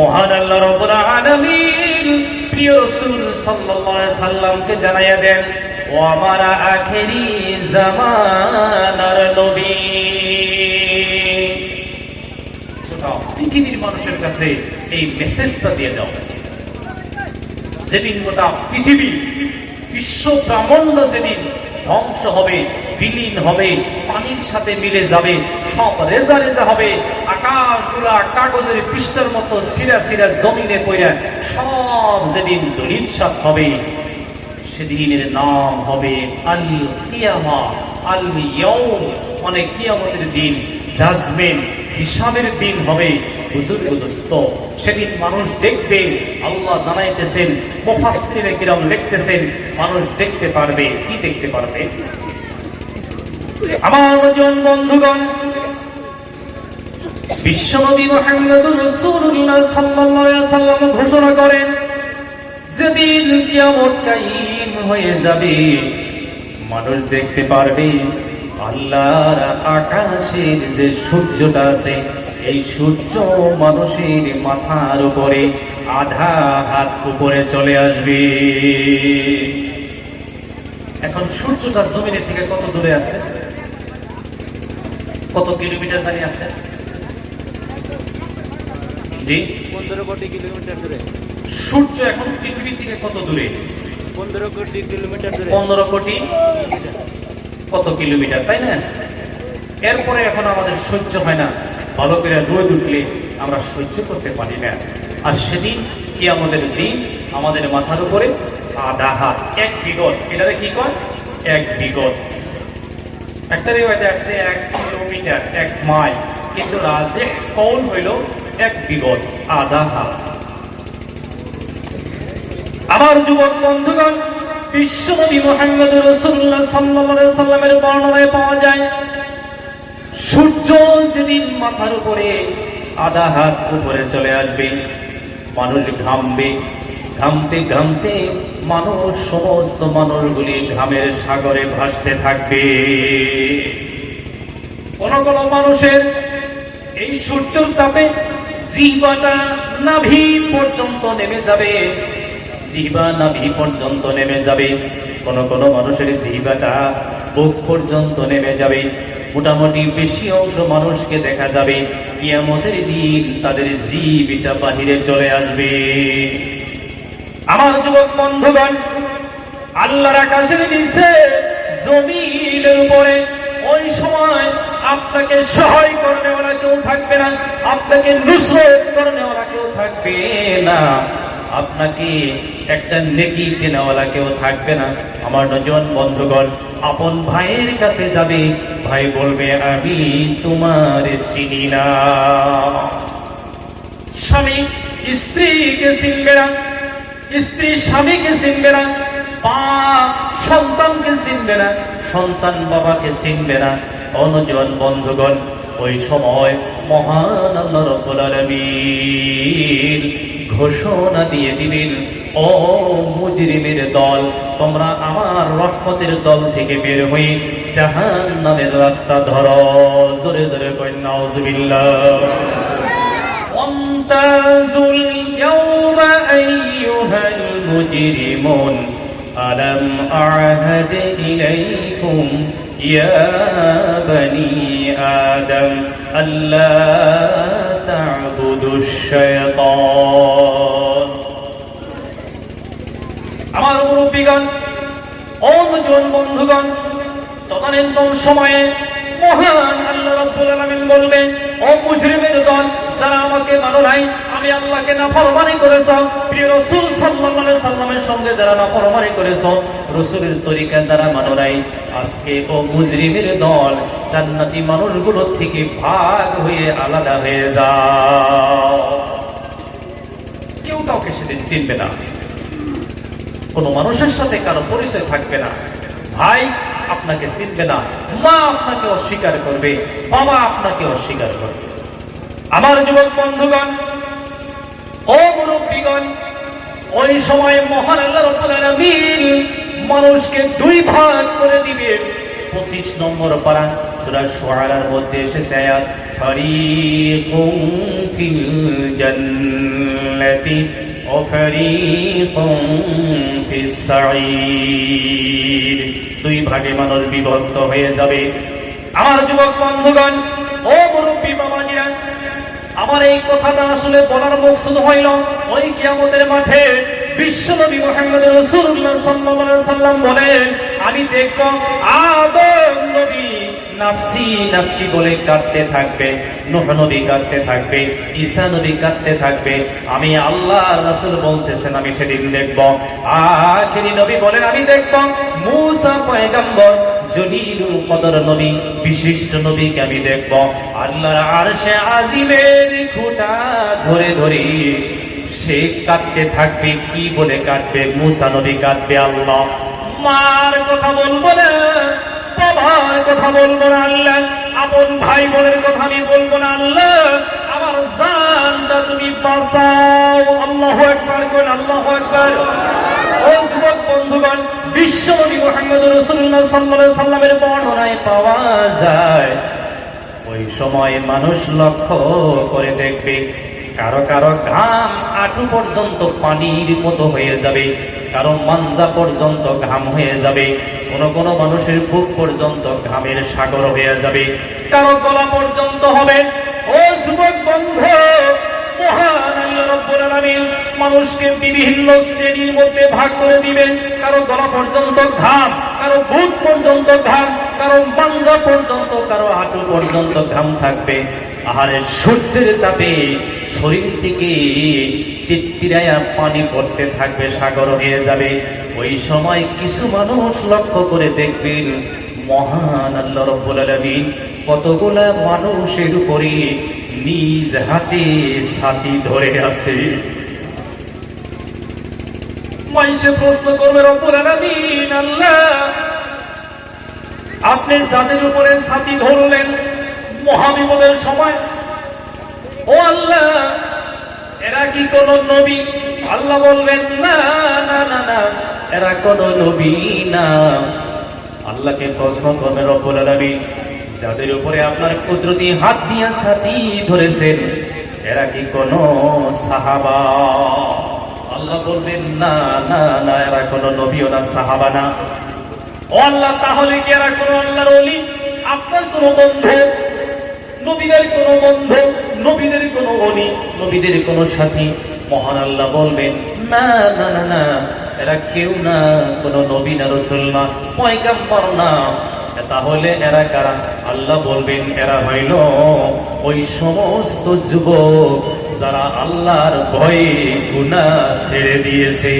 মহান আল্লাহ রব্বুল আলামিন প্রিয় রাসূল সাল্লাল্লাহু আলাইহি সাল্লামকে জানাইয়া দেন, ও আমার আখেরি জামানার নবী। পৃথিবীর মানুষের কাছে এই মেসেজটা দিয়ে দাও। যেদিন গোটা পৃথিবী, বিশ্ব ব্রাহ্মণ্য যেদিন ধ্বংস হবে বিলীন হবে, পানির সাথে মিলে যাবে, সব রেজা রেজা হবে। আকাশগুলা কাগজের পৃষ্ঠার মতো সিরা সিরা জমিনে পড়ে সব যেদিন দলিৎসাত হবে, সেদিনের নাম হবে আল কিয়ামা আল ইয়াউম মানে কিয়ামতের দিন, জাজমেন্ট, হিসাবের দিন হবে। সেদিন মানুষ দেখবে, আল্লাহ জানাইতেছেন, মুফাসসিরে কিরাম লিখতেছেন, মানুষ দেখতে পারবে, কি দেখতে পারবে? আমার জন বন্ধুগণ, বিশ্বনবী রাসূলুল্লাহ সাল্লাল্লাহু আলাইহি সাল্লাম ঘোষণা করেন, যেদিন কিয়ামত কায়েম হয়ে যাবে, মানুষ দেখতে পারবে আল্লাহর আকাশের যে সূর্যটা আছে, এই সূর্য মানুষের মাথার উপরে আধা হাত উপরে চলে আসবে। এখন সূর্যটা জমিনের থেকে কত দূরে আছে? কত কিলোমিটার দাঁড়িয়ে আছে? জি? পনেরো কোটি কিলোমিটার দূরে। সূর্য এখন পৃথিবী থেকে কত দূরে? পনেরো কোটি কিলোমিটার দূরে। পনেরো কোটি? কত কিলোমিটার তাই না? এরপরে এখন আমাদের সহ্য হয় না। ভালো করে রোদ উঠলে আমরা সহ্য করতে পারি না। আর সেদিন কি আমাদের দিন? আমাদের মাথার উপরে আধা হাত। এক বিগত। এটারে কি কয়? এক বিগত। একটা রেওয়াজে আসছে এক কিলোমিটার এক মাইল কিন্তু রাজে কৌল হইল এক বিগত আধা হাত। আমার যুবক বন্ধুগণ, বিশ্বনবী মোহাম্মদ রসুল্লাহ সাল্লাল্লাহু সাল্লামের বর্ণনায় পাওয়া যায়, সূর্য যেদিন মাথার উপরে আধা হাত উপরে চলে আসবে, মানুষ ঘামবে। ঘামতে ঘামতে মানুষ সমস্ত মানুষগুলি ঘামের সাগরে ভাসতে থাকবে। কোন কোন মানুষের এই সূর্যের তাপে জিহ্বাটা নাভি পর্যন্ত নেমে যাবে। জিহ্বা নাভি পর্যন্ত নেমে যাবে। কোন কোন মানুষের জিহ্বাটা বুক পর্যন্ত নেমে যাবে। মোটামুটি বেশি অংশ মানুষকে দেখা যাবে। কিয়ামতের দিন তাদের জীবিটা বাহিরে চলে আসবে। আমার যুবক বন্ধুগণ, আল্লাহর আকাশের নিচে জমিনের উপরে ওই সময় আপনাকে সহায় করনে ওরা কেউ থাকবে না। আপনাকে নুসরত করনে ওরা কেউ থাকবে না। আপনাকে একটা নেকি কেনাওয়ালা কেউ থাকবে না। আমার নজন বন্ধুগণ, আপন ভাইয়ের কাছে যাবে। ভাই বলবে, আমি তোমার চিনি না। স্বামী, স্ত্রীকে চিনবে না। স্ত্রী স্বামীকে চিনবে না। বাপ সন্তানকে চিনবে না। সন্তান বাবাকে চিনবে না। অনুজন বন্ধুগণ ওই সময় মহান আল্লাহ রাব্বুল আলামিন ঘোষণা দিয়ে দিলেন ও মুজরিমের দল তোমরা আমার রহমতের দল থেকে বের হয়ে জাহান্নামের রাস্তা ধরো জোরে জোরে কই নাউজুবিল্লাহ وامتازوا اليوم أيها المجرمون ألم أعهد إليكم يا بني آدم ألا تعبدوا الشيطان আমার মুরব্বীগণ ও দুজন বন্ধুগণ তদানীন্তন সময়ে মহান আল্লাহ রাব্বুল আলামিন বলবেন ও মুজরিমের দল যারা আমাকে মানো নাই আমি আল্লাহকে নাফরমানি করেছ প্রিয় রাসূল সাল্লাল্লাহু আলাইহি সাল্লামের সঙ্গে যারা নাফরমানি করেছ রাসূলের তরিকা যারা মানো নাই। আজকে ও মুজরিমের দল জান্নাতি মানুষগুলোর থেকে ভাগ হয়ে আলাদা হয়ে যাও। কেউ কাউকে সেদিন চিনবে না। কোনো মানুষের সাথে কারও পরিচয় থাকবে না। ভাই আপনাকে চিনবে না, মা আপনাকে অস্বীকার করবে, বাবা আপনাকে অস্বীকার করবে। আমার যুবক বন্ধুগণ, ও মুরব্বীগণ, ওই সময় মহান আল্লাহ রাব্বুল আলামিন মানুষকে দুই ভাগ করে দিবেন পঁচিশ নম্বর পারা সুরা সোয়ারার মধ্যে এসেছে দুই ভাগে মানুষ বিভক্ত হয়ে যাবে। আমার যুবক বন্ধুগণ, ও মুরব্বী বাবাজিরা, আমার এই কথাটা আসলে বলার মকসুদ হইল, ওই কিয়ামতের মাঠে বিশ্বনবী মোহাম্মদ রাসূলুল্লাহ সাল্লাল্লাহু সাল্লাম বলেন, আমি দেখব আদম নবী নাফসি নাফসি বলে কাঁদতে থাকবে, নূহ নবী কাঁদতে থাকবে, ঈসা নবী কাঁদতে থাকবে। আমি আল্লাহ রাসূল বলতেছেন, আমি সেদিন দেখব। আখিরি নবী বলেন, আমি দেখব মূসা পয়গম্বর, জলিলুল কদর নবী, বিশিষ্ট নবীকে আমি দেখব। আল্লাহর আরশে আজিমের খুঁটা ধরে ধরে সে কাঁদতে থাকবে, কি বলে কাঁদবে? মুসা নবী কাঁদবে, আল্লাহ। মার কথা বলব না, বাবার কথা বলব না, আল্লাহ। আপন ভাই বোনের কথা আমি বলব না, আল্লাহ। আমার জানটা তুমি বাঁচাও। আল্লাহ একবার কোন আল্লাহ একবার বন্ধুগণ বিশ্বনবী মোহাম্মদ রসুল্লাহ সাল্লাল্লাহু সাল্লামের বর্ণনায় পাওয়া যায়। ওই সময় মানুষ লক্ষ্য করে দেখবে কারও কারও ঘাম আঁটু পর্যন্ত পানির মতো হয়ে যাবে, কারও মাঞ্জা পর্যন্ত ঘাম হয়ে যাবে, কোন কোন মানুষের বুক পর্যন্ত ঘামের সাগর হয়ে যাবে, কারও গলা পর্যন্ত হবে, ও যুবক বন্ধু মানুষকে বিভিন্ন শ্রেণির মধ্যে ভাগ করে দিবেন, কারও গলা পর্যন্ত ঘাম, কারও বুক পর্যন্ত ঘাম, কারও মাঙ্গা পর্যন্ত, কারও হাঁটু পর্যন্ত ঘাম থাকবে আহারে সূর্যের তাপে শরীর থেকে তিত্তিরায়া পানি পড়তে থাকবে, সাগর হয়ে যাবে। ওই সময় কিছু মানুষ লক্ষ্য করে দেখবেন, মহান আল্লাহ রব্বুল আলামিন কতগুলা মানুষের উপরে নিজ হাতে ছাতি ধরে আছে। মাইসে প্রশ্ন করবে, রব্বুল আল্লাহ, আপনি যাদের উপরে ছাতি ধরলেন মহাবিপদের সময়। ও আল্লাহ, এরা কি কোন নবী? আল্লাহ বলবেন, না না না না, এরা কোন নবী না। আল্লাহকে প্রশ্ন করবে রব্বুল আলামিন যাদের উপরে আপনার কুদরতি হাত দিয়ে ছাতি ধরেছেন, এরা কি কোন সাহাবা? আল্লাহ বলবেন, না না না, এরা কোন নবীও না, সাহাবা না। ও আল্লাহ, তাহলে কি এরা কোন আল্লাহর অলি আপনার কোন বন্ধু নবীদের কোন বন্ধু, নবীদের কোন অলি, নবীদের কোন সাথী। মহান আল্লাহ বলবেন, না না না না, এরা কেউ না, কোন নবী না রসুল না, পয়গাম্বর না। তাহলে এরা কারা? আল্লাহ বলবেন, এরা হইল ওই সমস্ত যুবক যারা আল্লাহর ভয়ে গুনাহ ছেড়ে দিয়েছে।